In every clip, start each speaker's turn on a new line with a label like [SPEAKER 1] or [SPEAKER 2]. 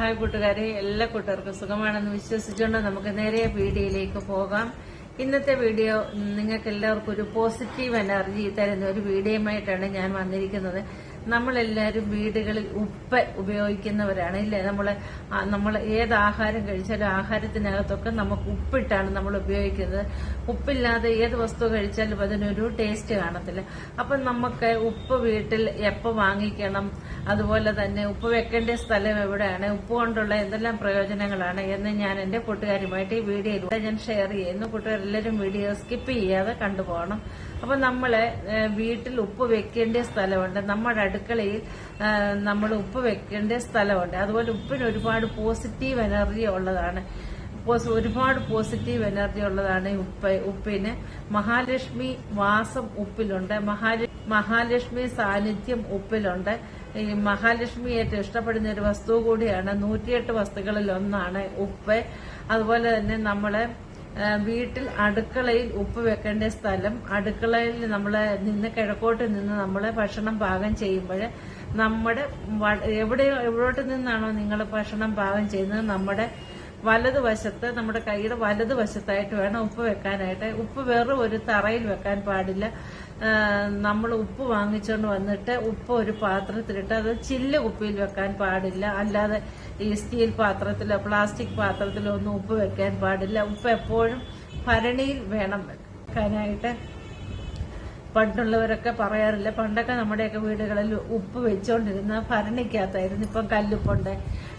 [SPEAKER 1] Hi കൂട്ടുകാരെ എല്ലാ കൂട്ടുകാർക്കും സുഖമാണെന്ന് വിശ്വസിച്ചുകൊണ്ട് നമുക്ക് നേരെ വീഡിയോയിലേക്ക് പോകാം. ഇന്നത്തെ വീഡിയോ നിങ്ങൾക്ക് എല്ലാവർക്കും ഒരു പോസിറ്റീവ് എനർജി തരുന്ന ഒരു വീഡിയോയുമായിട്ടാണ് ഞാൻ വന്നിരിക്കുന്നത്. നമ്മളെല്ലാവരും വീടുകളിൽ ഉപ്പ് ഉപയോഗിക്കുന്നവരാണ് ഇല്ലേ? നമ്മൾ നമ്മൾ ഏത് ആഹാരം കഴിച്ചാലും ആഹാരത്തിനകത്തൊക്കെ നമുക്ക് ഉപ്പിട്ടാണ് നമ്മൾ ഉപയോഗിക്കുന്നത്. ഉപ്പില്ലാതെ ഏത് വസ്തു കഴിച്ചാലും അതിനൊരു ടേസ്റ്റ് കാണത്തില്ല. അപ്പം നമുക്ക് ഉപ്പ് വീട്ടിൽ എപ്പോൾ വാങ്ങിക്കണം? അതുപോലെ തന്നെ ഉപ്പ് വെക്കേണ്ട സ്ഥലം എവിടെയാണ്? ഉപ്പ് കൊണ്ടുള്ള എന്തെല്ലാം പ്രയോജനങ്ങളാണ്? എന്ന് ഞാൻ എന്റെ കൂട്ടുകാരുമായിട്ട് ഈ വീഡിയോയിലൂടെ ഞാൻ ഷെയർ ചെയ്യുന്നു. കൂട്ടുകാരെല്ലാവരും വീഡിയോ സ്കിപ്പ് ചെയ്യാതെ കണ്ടുപോകണം. അപ്പൊ നമ്മളെ വീട്ടിൽ ഉപ്പ് വെക്കേണ്ട സ്ഥലമുണ്ട്. നമ്മുടെ അടുക്കളയിൽ നമ്മൾ ഉപ്പ് വെക്കേണ്ട സ്ഥലമുണ്ട്. അതുപോലെ ഉപ്പിന് ഒരുപാട് പോസിറ്റീവ് എനർജി ഉള്ളതാണ്. ഒരുപാട് പോസിറ്റീവ് എനർജി ഉള്ളതാണ് ഉപ്പ് ഉപ്പിന്. മഹാലക്ഷ്മി വാസം ഉപ്പിലുണ്ട്. മഹാല- മഹാലക്ഷ്മി സാന്നിധ്യം ഉപ്പിലുണ്ട്. ഈ മഹാലക്ഷ്മി ഏറ്റവും ഇഷ്ടപ്പെടുന്ന ഒരു വസ്തു കൂടിയാണ് നൂറ്റിയെട്ട് വസ്തുക്കളിൽ ഒന്നാണ് ഉപ്പ്. അതുപോലെ തന്നെ നമ്മൾ വീട്ടിൽ അടുക്കളയിൽ ഉപ്പ് വെക്കേണ്ട സ്ഥലം അടുക്കളയിൽ നമ്മൾ നിന്ന് കിഴക്കോട്ട് നിന്ന് നമ്മൾ ഭക്ഷണം പാകം ചെയ്യുമ്പോൾ നമ്മുടെ എവിടെ എവിടോട്ട് നിന്നാണോ നിങ്ങൾ ഭക്ഷണം പാകം ചെയ്യുന്നത് നമ്മുടെ വലതുവശത്ത് നമ്മുടെ കൈയുടെ വലതുവശത്തായിട്ട് വേണം ഉപ്പ് വെക്കാനായിട്ട്. ഉപ്പ് വെറും ഒരു തറയിൽ വെക്കാൻ പാടില്ല. നമ്മൾ ഉപ്പ് വാങ്ങിച്ചുകൊണ്ട് വന്നിട്ട് ഉപ്പ് ഒരു പാത്രത്തിലിട്ട് അത് ചില്ല് കുപ്പിയിൽ വെക്കാൻ പാടില്ല. അല്ലാതെ ഈ സ്റ്റീൽ പാത്രത്തിലോ പ്ലാസ്റ്റിക് പാത്രത്തിലോ ഒന്നും ഉപ്പ് വെക്കാൻ പാടില്ല. ഉപ്പ് എപ്പോഴും ഭരണിയിൽ വേണം വെക്കാനായിട്ട്. പണ്ടുള്ളവരൊക്കെ പറയാറില്ല പണ്ടൊക്കെ നമ്മുടെയൊക്കെ വീടുകളിൽ ഉപ്പ് വെച്ചുകൊണ്ടിരുന്ന ഭരണിക്കകത്തായിരുന്നു ഇപ്പം കല്ലുപ്പുണ്ട്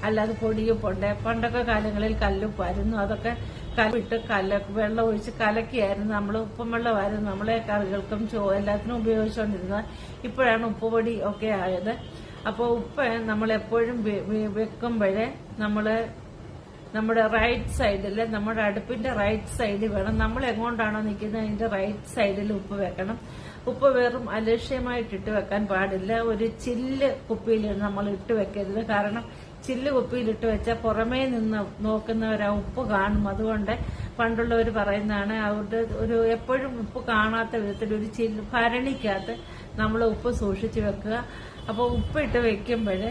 [SPEAKER 1] അല്ലാതെ പൊടിയുപ്പുണ്ട്. പണ്ടൊക്കെ കാലങ്ങളിൽ കല്ലുപ്പായിരുന്നു. അതൊക്കെ കല്ലിട്ട് കലക്ക് വെള്ളം ഒഴിച്ച് കലക്കിയായിരുന്നു നമ്മൾ ഉപ്പും വെള്ളമായിരുന്നു. നമ്മളെ കറികൾക്കും ചോ എല്ലാത്തിനും ഉപയോഗിച്ചുകൊണ്ടിരുന്നത് ഇപ്പോഴാണ് ഉപ്പുപൊടി ഒക്കെ ആയത്. അപ്പോൾ ഉപ്പ് നമ്മൾ എപ്പോഴും വെക്കുമ്പോഴേ നമ്മൾ നമ്മുടെ റൈറ്റ് സൈഡിൽ നമ്മുടെ അടുപ്പിന്റെ റൈറ്റ് സൈഡിൽ വേണം. നമ്മൾ എങ്ങോട്ടാണോ നിൽക്കുന്നത് അതിന്റെ റൈറ്റ് സൈഡിൽ ഉപ്പ് വെക്കണം. ഉപ്പ് വെറും അലക്ഷ്യമായിട്ട് ഇട്ട് വെക്കാൻ പാടില്ല. ഒരു ചില്ല് കുപ്പിയിൽ നമ്മൾ ഇട്ട് വെക്കരുത്. കാരണം ചില്ല് കുപ്പിയിലിട്ട് വെച്ചാൽ പുറമേ നിന്ന് നോക്കുന്നവർ ആ ഉപ്പ് കാണും. അതുകൊണ്ട് പണ്ടുള്ളവർ പറയുന്നതാണ് അവരുടെ ഒരു എപ്പോഴും ഉപ്പ് കാണാത്ത വിധത്തിൽ ഒരു ചില്ല് ഭരണിക്കകത്ത് നമ്മൾ ഉപ്പ് സൂക്ഷിച്ചു വെക്കുക. അപ്പോൾ ഉപ്പിട്ട് വെക്കുമ്പോൾ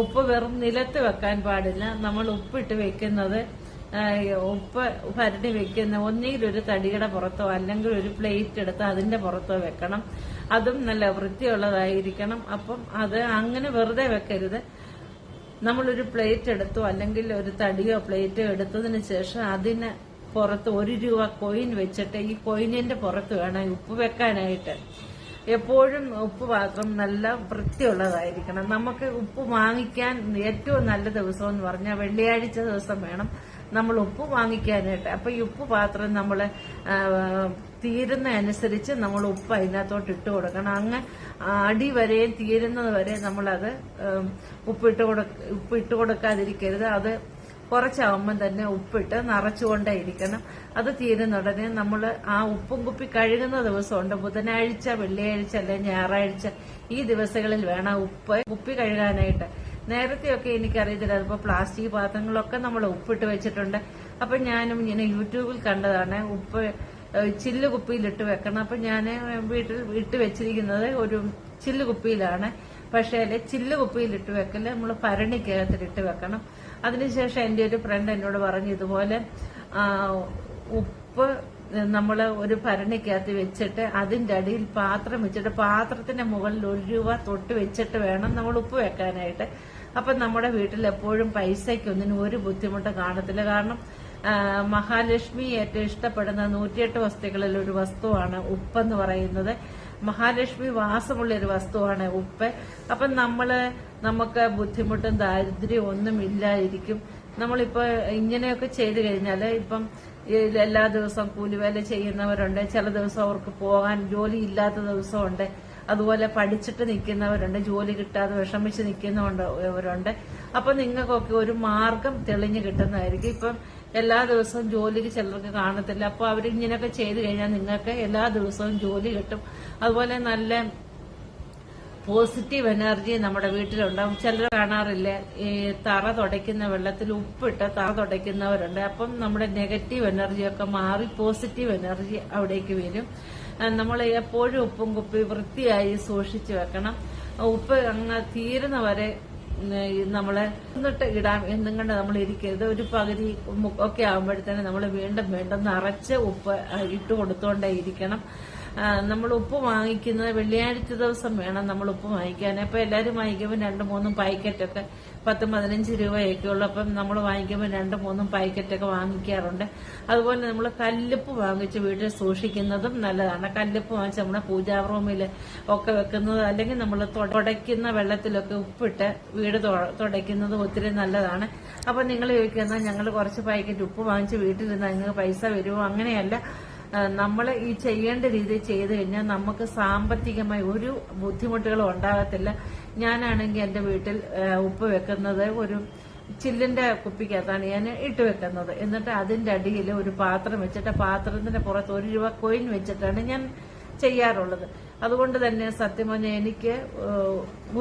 [SPEAKER 1] ഉപ്പ് വെറും നിലത്ത് വെക്കാൻ പാടില്ല. നമ്മൾ ഉപ്പിട്ട് വെക്കുന്നത് ഉപ്പ് ഭരണി വെക്കുന്ന ഒന്നുകിൽ ഒരു തടിയുടെ പുറത്തോ അല്ലെങ്കിൽ ഒരു പ്ലേറ്റ് എടുത്ത് അതിന്റെ പുറത്തോ വെക്കണം. അതും നല്ല വൃത്തിയുള്ളതായിരിക്കണം. അപ്പം അത് അങ്ങനെ വെറുതെ വെക്കരുത്. നമ്മളൊരു പ്ലേറ്റ് എടുത്തോ അല്ലെങ്കിൽ ഒരു തടിയോ പ്ലേറ്റോ എടുത്തതിന് ശേഷം അതിന് പുറത്ത് ഒരു രൂപ കോയിൻ വെച്ചിട്ട് ഈ കോയിനിന്റെ പുറത്ത് വേണം ഉപ്പ് വെക്കാനായിട്ട്. എപ്പോഴും ഉപ്പ് പാത്രം നല്ല വൃത്തിയുള്ളതായിരിക്കണം. നമുക്ക് ഉപ്പ് വാങ്ങിക്കാൻ ഏറ്റവും നല്ല ദിവസം എന്ന് പറഞ്ഞാൽ വെള്ളിയാഴ്ച ദിവസം വേണം നമ്മൾ ഉപ്പ് വാങ്ങിക്കാനായിട്ട്. അപ്പൊ ഈ ഉപ്പ് പാത്രം നമ്മൾ തീരുന്ന അനുസരിച്ച് നമ്മൾ ഉപ്പ് അതിനകത്തോട്ട് ഇട്ട് കൊടുക്കണം. അങ്ങ് അടി വരെയും തീരുന്നത് വരെ നമ്മളത് ഉപ്പിട്ട് കൊടു ഉപ്പ് ഇട്ട് കൊടുക്കാതിരിക്കരുത്. അത് കുറച്ചാവുമ്പം തന്നെ ഉപ്പിട്ട് നിറച്ചുകൊണ്ടേ ഇരിക്കണം. അത് തീരുന്ന ഉടനെ നമ്മൾ ആ ഉപ്പും കുപ്പി കഴുകുന്ന ദിവസമുണ്ട് ബുധനാഴ്ച വെള്ളിയാഴ്ച അല്ലെ ഞായറാഴ്ച ഈ ദിവസങ്ങളിൽ വേണം ഉപ്പ് കുപ്പി കഴുകാനായിട്ട്. നേരത്തെയൊക്കെ എനിക്കറിയത്തില്ല. അതിപ്പോ പ്ലാസ്റ്റിക് പാത്രങ്ങളൊക്കെ നമ്മൾ ഉപ്പിട്ട് വെച്ചിട്ടുണ്ട്. അപ്പൊ ഞാനും ഇങ്ങനെ യൂട്യൂബിൽ കണ്ടതാണ് ഉപ്പ് ചില്ല് കുപ്പിയിലിട്ട് വെക്കണം. അപ്പൊ ഞാൻ വീട്ടിൽ ഇട്ട് വെച്ചിരിക്കുന്നത് ഒരു ചില്ല് കുപ്പിയിലാണ്. പക്ഷേ ചില്ല് കുപ്പിയിലിട്ട് വെക്കൽ നമ്മൾ ഭരണിക്കകത്തിലിട്ട് വെക്കണം. അതിനുശേഷം എന്റെ ഒരു ഫ്രണ്ട് എന്നോട് പറഞ്ഞു ഇതുപോലെ ഉപ്പ് നമ്മൾ ഒരു ഭരണിക്കകത്ത് വെച്ചിട്ട് അതിന്റെ അടിയിൽ പാത്രം വെച്ചിട്ട് പാത്രത്തിന്റെ മുകളിൽ ഒരു രൂപ തൊട്ട് വെച്ചിട്ട് വേണം നമ്മൾ ഉപ്പ് വെക്കാനായിട്ട്. അപ്പൊ നമ്മുടെ വീട്ടിൽ എപ്പോഴും പൈസയ്ക്കൊന്നിനും ഒരു ബുദ്ധിമുട്ട് കാണത്തില്ല. കാരണം മഹാലക്ഷ്മി ഏറ്റവും ഇഷ്ടപ്പെടുന്ന നൂറ്റിയെട്ട് വസ്തുക്കളിൽ ഒരു വസ്തുവാണ് ഉപ്പെന്ന് പറയുന്നത്. മഹാലക്ഷ്മി വാസമുള്ള ഒരു വസ്തുവാണ് ഉപ്പ്. അപ്പം നമ്മൾ നമുക്ക് ബുദ്ധിമുട്ടും ദാരിദ്ര്യവും ഒന്നും ഇല്ലായിരിക്കും. നമ്മളിപ്പോ ഇങ്ങനെയൊക്കെ ചെയ്തു കഴിഞ്ഞാൽ ഇപ്പം എല്ലാ ദിവസവും കൂലിവേല ചെയ്യുന്നവരുണ്ട്. ചില ദിവസം അവർക്ക് പോകാൻ ജോലി ഇല്ലാത്ത ദിവസമുണ്ട് അതുപോലെ പഠിച്ചിട്ട് നിൽക്കുന്നവരുണ്ട് ജോലി കിട്ടാതെ വിഷമിച്ച് നിൽക്കുന്നവരുണ്ട്. അപ്പൊ നിങ്ങൾക്കൊക്കെ ഒരു മാർഗം തെളിഞ്ഞു കിട്ടുന്നതായിരിക്കും. ഇപ്പം എല്ലാ ദിവസവും ജോലിക്ക് ചിലർക്ക് കാണത്തില്ല. അപ്പൊ അവരിങ്ങനെയൊക്കെ ചെയ്തു കഴിഞ്ഞാൽ നിങ്ങൾക്ക് എല്ലാ ദിവസവും ജോലി കിട്ടും. അതുപോലെ നല്ല പോസിറ്റീവ് എനർജി നമ്മുടെ വീട്ടിലുണ്ടാവും. ചിലർ കാണാറില്ല ഈ തറ തുടയ്ക്കുന്ന വെള്ളത്തിൽ ഉപ്പിട്ട് തറ തുടയ്ക്കുന്നവരുണ്ട്. അപ്പം നമ്മുടെ നെഗറ്റീവ് എനർജിയൊക്കെ മാറി പോസിറ്റീവ് എനർജി അവിടേക്ക് വരും. നമ്മൾ എപ്പോഴും ഉപ്പും കുപ്പി വൃത്തിയായി സൂക്ഷിച്ചു വെക്കണം. ഉപ്പ് അങ്ങ് തീരുന്ന വരെ നമ്മൾ എന്നിട്ട് ഇടാം എന്നും കണ്ട് നമ്മൾ ഇരിക്കരുത്? ഒരു പകുതി ഒക്കെ ആകുമ്പോഴത്തേനും നമ്മൾ വീണ്ടും വീണ്ടും നിറച്ച് ഉപ്പ് ഇട്ട് കൊടുത്തോണ്ടേ ഇരിക്കണം. നമ്മൾ ഉപ്പ് വാങ്ങിക്കുന്നത് വെള്ളിയാഴ്ച ദിവസം വേണം നമ്മൾ ഉപ്പ് വാങ്ങിക്കാൻ. അപ്പൊ എല്ലാവരും വാങ്ങിക്കുമ്പോൾ രണ്ട് മൂന്നും പാക്കറ്റൊക്കെ പത്ത് പതിനഞ്ച് രൂപയൊക്കെ ഉള്ളു. അപ്പം നമ്മൾ വാങ്ങിക്കുമ്പോൾ രണ്ട് മൂന്നും പാക്കറ്റൊക്കെ വാങ്ങിക്കാറുണ്ട്. അതുപോലെ നമ്മൾ കല്ലുപ്പ് വാങ്ങിച്ച് വീട്ടിൽ സൂക്ഷിക്കുന്നതും നല്ലതാണ്. കല്ലുപ്പ് വാങ്ങിച്ച് നമ്മുടെ പൂജാ റൂമിൽ ഒക്കെ വെക്കുന്നത് അല്ലെങ്കിൽ നമ്മൾ തുടയ്ക്കുന്ന വെള്ളത്തിലൊക്കെ ഉപ്പിട്ട് വീട് തുടയ്ക്കുന്നത് ഒത്തിരി നല്ലതാണ്. അപ്പം നിങ്ങൾ ചോദിക്കുന്ന ഞങ്ങൾ കുറച്ച് പായ്ക്കറ്റ് ഉപ്പ് വാങ്ങിച്ച് വീട്ടിലിരുന്നാൽ നിങ്ങൾക്ക് പൈസ വരുമോ? അങ്ങനെയല്ല. നമ്മൾ ഈ ചെയ്യേണ്ട രീതിയിൽ ചെയ്തു കഴിഞ്ഞാൽ നമുക്ക് സാമ്പത്തികമായി ഒരു ബുദ്ധിമുട്ടുകളും ഉണ്ടാകത്തില്ല. ഞാനാണെങ്കിൽ എന്റെ വീട്ടിൽ ഉപ്പ് വെക്കുന്നത് ഒരു ചില്ലിന്റെ കുപ്പിക്കകത്താണ് ഞാൻ ഇട്ട് വെക്കുന്നത്. എന്നിട്ട് അതിന്റെ അടിയിൽ ഒരു പാത്രം വെച്ചിട്ട് പാത്രത്തിന്റെ പുറത്ത് ഒരു രൂപ കോയിൻ വെച്ചിട്ടാണ് ഞാൻ ചെയ്യാറുള്ളത്. അതുകൊണ്ട് തന്നെ സത്യം പറഞ്ഞാൽ എനിക്ക്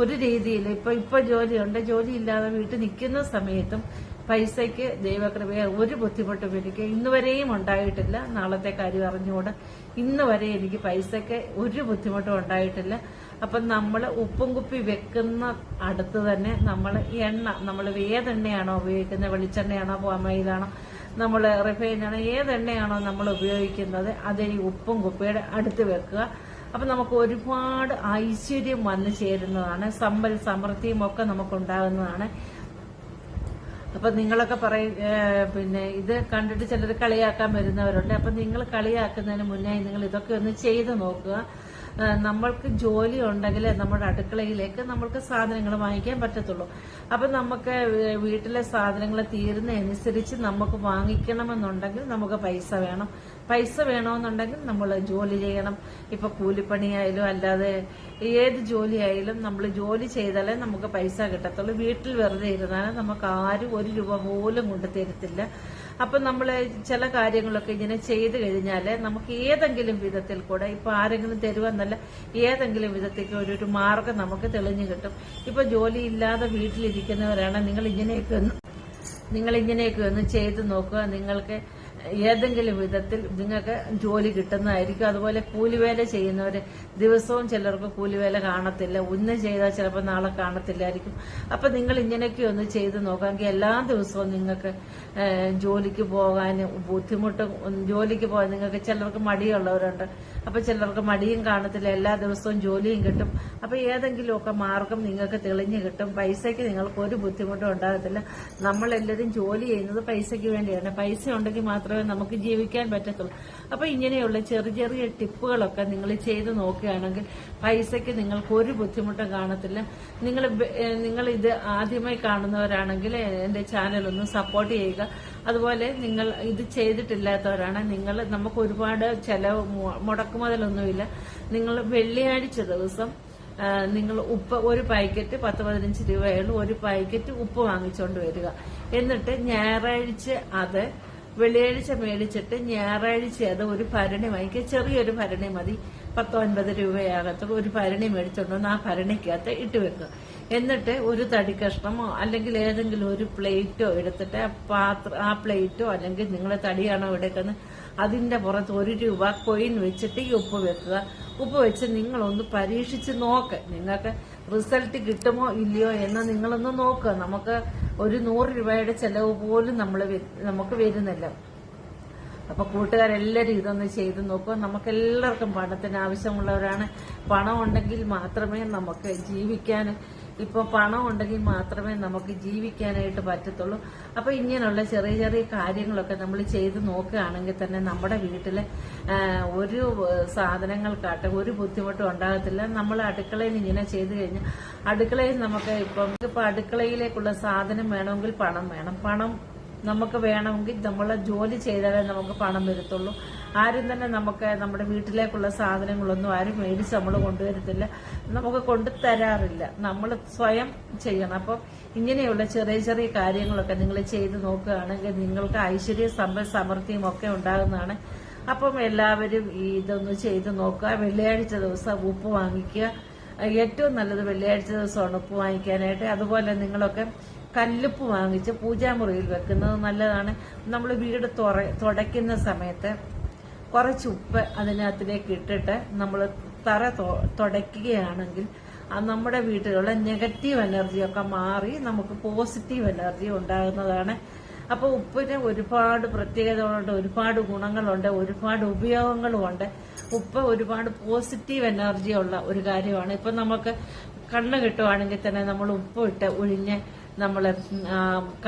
[SPEAKER 1] ഒരു രീതിയിൽ ഇപ്പൊ ഇപ്പൊ ജോലിയുണ്ട്. ജോലി ഇല്ലാതെ വീട്ടിൽ നിൽക്കുന്ന സമയത്തും പൈസയ്ക്ക് ദൈവകൃപയെ ഒരു ബുദ്ധിമുട്ടും എനിക്ക് ഇന്ന് വരെയും ഉണ്ടായിട്ടില്ല. നാളത്തെ കാര്യം അറിഞ്ഞുകൂടെ. ഇന്ന് വരെ എനിക്ക് പൈസയ്ക്ക് ഒരു ബുദ്ധിമുട്ടും ഉണ്ടായിട്ടില്ല. അപ്പം നമ്മൾ ഉപ്പും കുപ്പി വെക്കുന്ന അടുത്ത് തന്നെ നമ്മൾ എണ്ണ നമ്മൾ ഏതെണ്ണയാണോ ഉപയോഗിക്കുന്നത്? വെളിച്ചെണ്ണയാണോ? പോമയിലാണോ? നമ്മൾ റിഫൈൻ ആണോ ഏതെണ്ണയാണോ നമ്മൾ ഉപയോഗിക്കുന്നത്? അത് ഈ ഉപ്പും കുപ്പിയുടെ അടുത്ത് വെക്കുക. അപ്പൊ നമുക്ക് ഒരുപാട് ഐശ്വര്യം വന്നു ചേരുന്നതാണ്. സമ്പൽ സമൃദ്ധിയും ഒക്കെ നമുക്കുണ്ടാകുന്നതാണ്. അപ്പൊ നിങ്ങളൊക്കെ പറയും പിന്നെ ഇത് കണ്ടിട്ട് ചിലർ കളിയാക്കാൻ വരുന്നവരുണ്ട്. അപ്പൊ നിങ്ങൾ കളിയാക്കുന്നതിന് മുന്നേ നിങ്ങൾ ഇതൊക്കെ ഒന്ന് ചെയ്തു നോക്കുക. നമ്മൾക്ക് ജോലി ഉണ്ടെങ്കിൽ നമ്മുടെ അടുക്കളയിലേക്ക് നമ്മൾക്ക് സാധനങ്ങൾ വാങ്ങിക്കാൻ പറ്റത്തുള്ളൂ. അപ്പൊ നമുക്ക് വീട്ടിലെ സാധനങ്ങൾ തീരുന്നതനുസരിച്ച് നമുക്ക് വാങ്ങിക്കണമെന്നുണ്ടെങ്കിൽ നമുക്ക് പൈസ വേണം. പൈസ വേണമെന്നുണ്ടെങ്കിൽ നമ്മൾ ജോലി ചെയ്യണം. ഇപ്പൊ കൂലിപ്പണിയായാലും അല്ലാതെ ഏത് ജോലിയായാലും നമ്മൾ ജോലി ചെയ്താലേ നമുക്ക് പൈസ കിട്ടത്തുള്ളൂ. വീട്ടിൽ വെറുതെ ഇരുന്നാൽ നമുക്ക് ആരും ഒരു രൂപ പോലും കൊണ്ട് തരത്തില്ല. അപ്പൊ നമ്മൾ ചില കാര്യങ്ങളൊക്കെ ഇങ്ങനെ ചെയ്തു കഴിഞ്ഞാൽ നമുക്ക് ഏതെങ്കിലും വിധത്തിൽ കൂടെ ഇപ്പൊ ആരെങ്കിലും തരുവെന്നല്ല ഏതെങ്കിലും വിധത്തേക്ക് ഒരു ഒരു മാർഗം നമുക്ക് തെളിഞ്ഞു കിട്ടും. ഇപ്പൊ ജോലി ഇല്ലാതെ വീട്ടിലിരിക്കുന്നവരാണ്. നിങ്ങൾ ഇങ്ങനെയൊക്കെ ഒന്ന് നിങ്ങൾ ഇങ്ങനെയൊക്കെ ഒന്ന് ചെയ്തു നോക്കുക. നിങ്ങൾക്ക് ഏതെങ്കിലും വിധത്തിൽ നിങ്ങൾക്ക് ജോലി കിട്ടുന്നതായിരിക്കും. അതുപോലെ കൂലിവേല ചെയ്യുന്നവര് ദിവസവും ചിലർക്ക് കൂലിവേല കാണത്തില്ല. ഒന്ന് ചെയ്താൽ ചിലപ്പോൾ നാളെ കാണത്തില്ലായിരിക്കും. അപ്പൊ നിങ്ങൾ ഇങ്ങനെയൊക്കെ ഒന്ന് ചെയ്ത് നോക്കാമെങ്കിൽ എല്ലാ ദിവസവും നിങ്ങൾക്ക് ജോലിക്ക് പോകാൻ ബുദ്ധിമുട്ട് ജോലിക്ക് പോകാൻ നിങ്ങൾക്ക് ചിലർക്ക് മടിയുള്ളവരുണ്ട്. അപ്പൊ ചിലർക്ക് മടിയും കാണത്തില്ല എല്ലാ ദിവസവും ജോലിയും കിട്ടും. അപ്പൊ ഏതെങ്കിലുമൊക്കെ മാർഗം നിങ്ങൾക്ക് തെളിഞ്ഞു കിട്ടും. പൈസയ്ക്ക് നിങ്ങൾക്ക് ഒരു ബുദ്ധിമുട്ടും ഉണ്ടാകത്തില്ല. നമ്മളെല്ലാവരും ജോലി ചെയ്യുന്നത് പൈസയ്ക്ക് വേണ്ടിയാണ്. പൈസ ഉണ്ടെങ്കിൽ മാത്രമേ നമുക്ക് ജീവിക്കാൻ പറ്റത്തുള്ളൂ. അപ്പൊ ഇങ്ങനെയുള്ള ചെറിയ ചെറിയ ടിപ്പുകളൊക്കെ നിങ്ങൾ ചെയ്ത് നോക്കുകയാണെങ്കിൽ പൈസയ്ക്ക് നിങ്ങൾക്ക് ഒരു ബുദ്ധിമുട്ടും കാണത്തില്ല. നിങ്ങൾ നിങ്ങൾ ഇത് ആദ്യമായി കാണുന്നവരാണെങ്കിൽ എന്റെ ചാനൽ ഒന്ന് സപ്പോർട്ട് ചെയ്യുക. അതുപോലെ നിങ്ങൾ ഇത് ചെയ്തിട്ടില്ലാത്തവരാണ്. നിങ്ങൾ നമുക്ക് ഒരുപാട് ചെലവ് മുടക്കുമുതലൊന്നുമില്ല. നിങ്ങൾ വെള്ളിയാഴ്ച ദിവസം നിങ്ങൾ ഉപ്പ് ഒരു പാക്കറ്റ് പത്ത് പതിനഞ്ച് രൂപയുള്ള. ഒരു പാക്കറ്റ് ഉപ്പ് വാങ്ങിച്ചുകൊണ്ട് വരിക. എന്നിട്ട് ഞായറാഴ്ച അത് വെള്ളിയാഴ്ച മേടിച്ചിട്ട് ഞായറാഴ്ച അത് ഒരു ഭരണി വാങ്ങിക്കുക. ചെറിയൊരു ഭരണി മതി. പത്തൊൻപത് അൻപത് രൂപയാകത്തുള്ളൂ. ഒരു ഭരണി മേടിച്ചുകൊണ്ട് ആ ഭരണിക്കകത്ത് ഇട്ട് വെക്കുക. എന്നിട്ട് ഒരു തടി കഷ്ണമോ അല്ലെങ്കിൽ ഏതെങ്കിലും ഒരു പ്ലേറ്റോ എടുത്തിട്ട് പാത്ര ആ പ്ലേറ്റോ അല്ലെങ്കിൽ നിങ്ങളെ തടിയാണോ എടുക്കുന്നത് അതിന്റെ പുറത്ത് ഒരു രൂപ കൊയിൻ വെച്ചിട്ട് ഈ ഉപ്പ് വെക്കുക. ഉപ്പ് വെച്ച് നിങ്ങളൊന്ന് പരീക്ഷിച്ച് നോക്ക്. നിങ്ങൾക്ക് റിസൾട്ട് കിട്ടുമോ ഇല്ലയോ എന്ന് നിങ്ങളൊന്ന് നോക്കുക നമുക്ക് ഒരു നൂറ് രൂപയുടെ ചെലവ് പോലും നമ്മൾ നമുക്ക് വരുന്നില്ല. അപ്പൊ കൂട്ടുകാരെല്ലാരും ഇതൊന്ന് ചെയ്ത് നോക്കുക നമുക്ക് എല്ലാവർക്കും പണത്തിന് ആവശ്യമുള്ളവരാണ്. പണം ഉണ്ടെങ്കിൽ മാത്രമേ നമുക്ക് ജീവിക്കാൻ ഇപ്പൊ പണം ഉണ്ടെങ്കിൽ മാത്രമേ നമുക്ക് ജീവിക്കാനായിട്ട് പറ്റത്തുള്ളൂ. അപ്പൊ ഇങ്ങനെയുള്ള ചെറിയ ചെറിയ കാര്യങ്ങളൊക്കെ നമ്മൾ ചെയ്ത് നോക്കുകയാണെങ്കിൽ തന്നെ നമ്മുടെ വീട്ടിലെ ഒരു സാധനങ്ങൾക്കാട്ടെ ഒരു ബുദ്ധിമുട്ടും ഉണ്ടാകത്തില്ല. നമ്മൾ അടുക്കളയിൽ ഇങ്ങനെ ചെയ്തു കഴിഞ്ഞാൽ അടുക്കളയിൽ നമുക്ക് ഇപ്പം ഇപ്പൊ അടുക്കളയിലേക്കുള്ള സാധനം വേണമെങ്കിൽ പണം വേണം. പണം നമുക്ക് വേണമെങ്കിൽ നമ്മളെ ജോലി ചെയ്താലേ നമുക്ക് പണം വരത്തുള്ളൂ. ആരും തന്നെ നമുക്ക് നമ്മുടെ വീട്ടിലേക്കുള്ള സാധനങ്ങളൊന്നും ആരും മേടിച്ച് നമ്മൾ കൊണ്ടുവരത്തില്ല. നമുക്ക് കൊണ്ടു തരാറില്ല നമ്മൾ സ്വയം ചെയ്യണം. അപ്പോൾ ഇങ്ങനെയുള്ള ചെറിയ ചെറിയ കാര്യങ്ങളൊക്കെ നിങ്ങൾ ചെയ്ത് നോക്കുകയാണെങ്കിൽ നിങ്ങൾക്ക് ഐശ്വര്യ സമ്പൽ സമൃദ്ധിയും ഒക്കെ ഉണ്ടാകുന്നതാണ്. അപ്പം എല്ലാവരും ഇതൊന്ന് ചെയ്ത് നോക്കുക. വെള്ളിയാഴ്ച ദിവസം ഉപ്പ് വാങ്ങിക്കുക. ഏറ്റവും നല്ലത് വെള്ളിയാഴ്ച ദിവസമാണ് ഉപ്പ് വാങ്ങിക്കാനായിട്ട്. അതുപോലെ നിങ്ങളൊക്കെ കല്ലുപ്പ് വാങ്ങിച്ച് പൂജാമുറിയിൽ വെക്കുന്നത് നല്ലതാണ്. നമ്മൾ വീട് തുടയ്ക്കുന്ന സമയത്ത് കുറച്ച് ഉപ്പ് അതിനകത്തിലേക്ക് ഇട്ടിട്ട് നമ്മൾ തറ തുടയ്ക്കുകയാണെങ്കിൽ നമ്മുടെ വീട്ടിലുള്ള നെഗറ്റീവ് എനർജിയൊക്കെ മാറി നമുക്ക് പോസിറ്റീവ് എനർജി ഉണ്ടാകുന്നതാണ്. അപ്പൊ ഉപ്പിന് ഒരുപാട് പ്രത്യേകതകളുണ്ട് ഒരുപാട് ഗുണങ്ങളുണ്ട് ഒരുപാട് ഉപയോഗങ്ങളുമുണ്ട്. ഉപ്പ് ഒരുപാട് പോസിറ്റീവ് എനർജി ഉള്ള ഒരു കാര്യമാണ്. ഇപ്പൊ നമുക്ക് കണ്ണ് കിട്ടുവാണെങ്കിൽ തന്നെ നമ്മൾ ഉപ്പ് ഇട്ട് ഒഴിഞ്ഞ് നമ്മൾ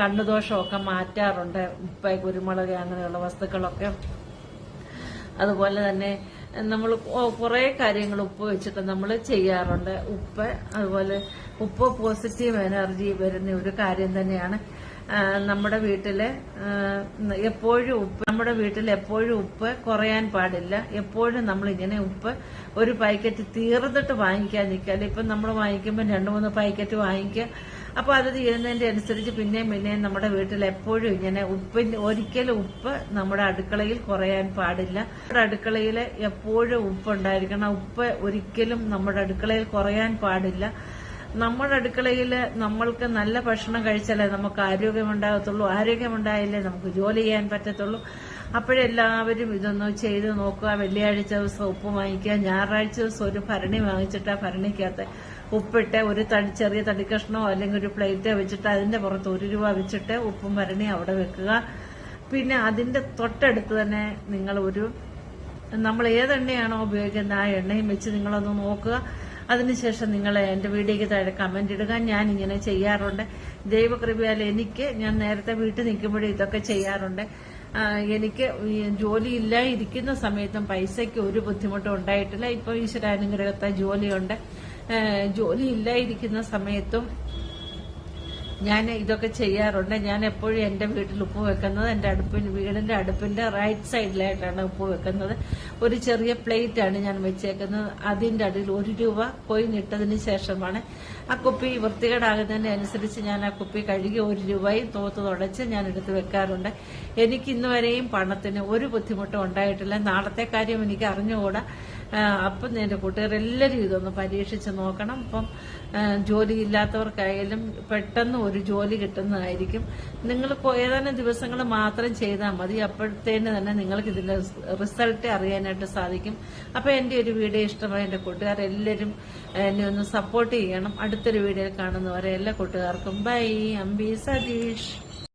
[SPEAKER 1] കണ്ണുദോഷമൊക്കെ മാറ്റാറുണ്ട്. ഉപ്പ് കുരുമുളക് അങ്ങനെയുള്ള വസ്തുക്കളൊക്കെ. അതുപോലെ തന്നെ നമ്മൾ കുറേ കാര്യങ്ങൾ ഉപ്പ് വെച്ചിട്ട് നമ്മൾ ചെയ്യാറുണ്ട്. ഉപ്പ് അതുപോലെ ഉപ്പ് പോസിറ്റീവ് എനർജി വരുന്ന ഒരു കാര്യം തന്നെയാണ്. നമ്മുടെ വീട്ടിൽ എപ്പോഴും ഉപ്പ് നമ്മുടെ വീട്ടിൽ എപ്പോഴും ഉപ്പ് കുറയാൻ പാടില്ല. എപ്പോഴും നമ്മൾ ഇങ്ങനെ ഉപ്പ് ഒരു പാക്കറ്റ് തീർന്നിട്ട് വാങ്ങിക്കാൻ നിൽക്കാതെ ഇപ്പം നമ്മൾ വാങ്ങിക്കുമ്പോൾ രണ്ട് മൂന്ന് പാക്കറ്റ് വാങ്ങിക്കുക. അപ്പൊ അത് തീരുന്നതിന്റെ അനുസരിച്ച് പിന്നെയും പിന്നെയും നമ്മുടെ വീട്ടിൽ എപ്പോഴും ഇങ്ങനെ ഉപ്പിന്റെ ഒരിക്കലും ഉപ്പ് നമ്മുടെ അടുക്കളയിൽ കുറയാൻ പാടില്ല. നമ്മുടെ അടുക്കളയിൽ എപ്പോഴും ഉപ്പ് ഉണ്ടായിരിക്കണം ഉപ്പ് ഒരിക്കലും നമ്മുടെ അടുക്കളയിൽ കുറയാൻ പാടില്ല. നമ്മുടെ അടുക്കളയിൽ നമ്മൾക്ക് നല്ല ഭക്ഷണം കഴിച്ചാലേ നമുക്ക് ആരോഗ്യമുണ്ടാകത്തുള്ളൂ. ആരോഗ്യമുണ്ടായാലേ നമുക്ക് ജോലി ചെയ്യാൻ പറ്റത്തുള്ളൂ. അപ്പോഴെല്ലാവരും ഇതൊന്നും ചെയ്ത് നോക്കുക. വെള്ളിയാഴ്ച ദിവസം ഉപ്പ് വാങ്ങിക്കുക. ഞായറാഴ്ച ദിവസം ഒരു ഭരണി വാങ്ങിച്ചിട്ട് ഭരണിക്കകത്ത് ഉപ്പിട്ട് ഒരു തടി ചെറിയ തടിക്കഷ്ണമോ അല്ലെങ്കിൽ ഒരു പ്ലേറ്റോ വെച്ചിട്ട് അതിന്റെ പുറത്ത് ഒരു രൂപ വെച്ചിട്ട് ഉപ്പും ഭരണി അവിടെ വെക്കുക. പിന്നെ അതിന്റെ തൊട്ടടുത്ത് തന്നെ നിങ്ങൾ ഒരു നമ്മൾ ഏതെണ്ണയാണോ ഉപയോഗിക്കുന്നത് ആ എണ്ണയും വെച്ച് നിങ്ങളൊന്ന് നോക്കുക. അതിനുശേഷം നിങ്ങൾ എന്റെ വീഡിയോയ്ക്ക് താഴെ കമന്റ് ഇടുക. ഞാൻ ഇങ്ങനെ ചെയ്യാറുണ്ട്. ദൈവകൃപയാൽ എനിക്ക് ഞാൻ നേരത്തെ വീട്ടിൽ നിൽക്കുമ്പോഴും ഇതൊക്കെ ചെയ്യാറുണ്ട്. എനിക്ക് ഈ ജോലി ഇല്ലാതിരിക്കുന്ന സമയത്തും പൈസയ്ക്ക് ഒരു ബുദ്ധിമുട്ടും ഉണ്ടായിട്ടില്ല. ഇപ്പോൾ ഈശ്വരാനുഗ്രഹത്തെ ജോലിയുണ്ട്. ജോലി ഇല്ലായിരിക്കുന്ന സമയത്തും ഞാൻ ഇതൊക്കെ ചെയ്യാറുണ്ട്. ഞാൻ എപ്പോഴും എന്റെ വീട്ടിൽ ഉപ്പ് വെക്കുന്നത് എന്റെ അടുപ്പിന് വീടിന്റെ അടുപ്പിന്റെ റൈറ്റ് സൈഡിലായിട്ടാണ് ഉപ്പ് വെക്കുന്നത്. ഒരു ചെറിയ പ്ലേറ്റ് ആണ് ഞാൻ വെച്ചേക്കുന്നത്. അതിന്റെ അടിയിൽ ഒരു രൂപ കോയിൻ ഇട്ടതിന് ശേഷമാണ് ആ കുപ്പി വൃത്തികേടാകുന്നതിന് അനുസരിച്ച് ഞാൻ ആ കുപ്പി കഴുകി ഒരു രൂപയും തോത്ത് തുടച്ച് ഞാൻ എടുത്ത് വെക്കാറുണ്ട്. എനിക്ക് ഇന്നുവരെയും പണത്തിന് ഒരു ബുദ്ധിമുട്ടും ഉണ്ടായിട്ടില്ല. നാളത്തെ കാര്യം എനിക്ക് അറിഞ്ഞുകൂടാ. അപ്പം എന്റെ കൂട്ടുകാരെല്ലാവരും ഇതൊന്ന് പരീക്ഷിച്ച് നോക്കണം. ഇപ്പം ജോലി ഇല്ലാത്തവർക്കായാലും പെട്ടെന്ന് ഒരു ജോലി കിട്ടുന്നതായിരിക്കും. നിങ്ങൾ ഏതാനും ദിവസങ്ങൾ മാത്രം ചെയ്താൽ മതി. അപ്പോഴത്തേന് തന്നെ നിങ്ങൾക്ക് ഇതിന്റെ റിസൾട്ട് അറിയാനായിട്ട് സാധിക്കും. അപ്പൊ എന്റെ ഒരു വീഡിയോ ഇഷ്ടമായ. എന്റെ കൂട്ടുകാരെല്ലാവരും എന്നെ ഒന്ന് സപ്പോർട്ട് ചെയ്യണം. അടുത്തൊരു വീഡിയോയിൽ കാണുന്നവരെ എല്ലാ കൂട്ടുകാർക്കും. ബൈ. അംബി സതീഷ്.